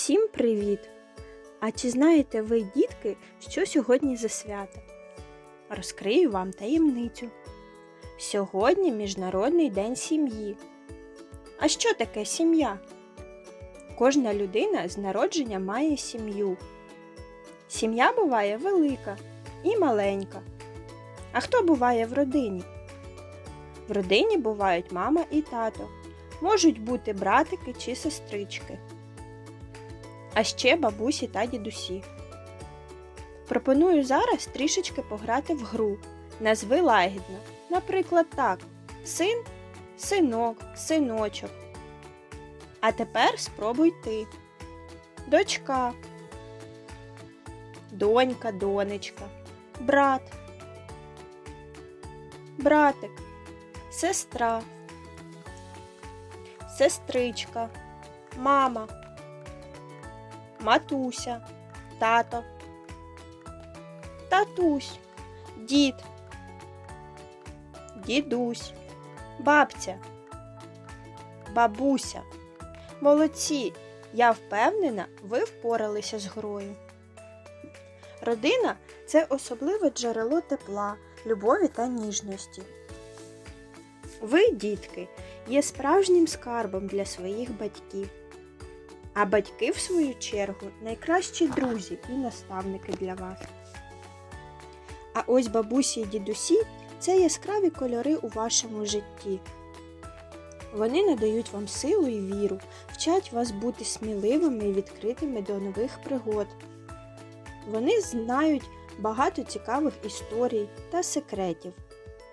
Всім привіт! А чи знаєте ви, дітки, що сьогодні за свято? Розкрию вам таємницю. Сьогодні Міжнародний день сім'ї. А що таке сім'я? Кожна людина з народження має сім'ю. Сім'я буває велика і маленька. А хто буває в родині? В родині бувають мама і тато. Можуть бути братики чи сестрички а ще бабусі та дідусі. Пропоную зараз трішечки пограти в гру. Назви лагідно. Наприклад, так: син, синок, синочок. А тепер спробуй ти. Дочка, донька, донечка, брат, братик, сестра, сестричка, мама матуся, тато, татусь, дід, дідусь, бабця, бабуся. Молодці! Я впевнена, ви впоралися з грою. Родина це особливе джерело тепла, любові та ніжності. Ви, дітки, є справжнім скарбом для своїх батьків. А батьки, в свою чергу, найкращі друзі і наставники для вас. А ось бабусі і дідусі це яскраві кольори у вашому житті. Вони надають вам силу і віру, вчать вас бути сміливими і відкритими до нових пригод. Вони знають багато цікавих історій та секретів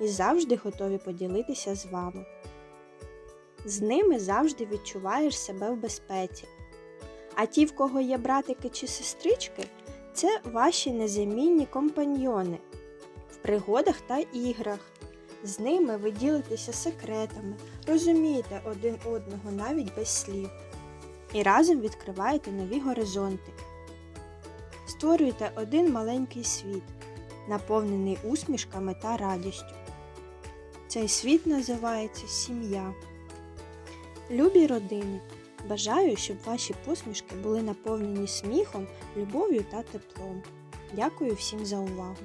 і завжди готові поділитися з вами. З ними завжди відчуваєш себе в безпеці. А ті, в кого є братики чи сестрички, це ваші незамінні компаньйони в пригодах та іграх. З ними ви ділитеся секретами, розумієте один одного навіть без слів. І разом відкриваєте нові горизонти. Створюєте один маленький світ, наповнений усмішками та радістю. Цей світ називається сім'я. Любі родини! Бажаю, щоб ваші посмішки були наповнені сміхом, любов'ю та теплом. Дякую всім за увагу!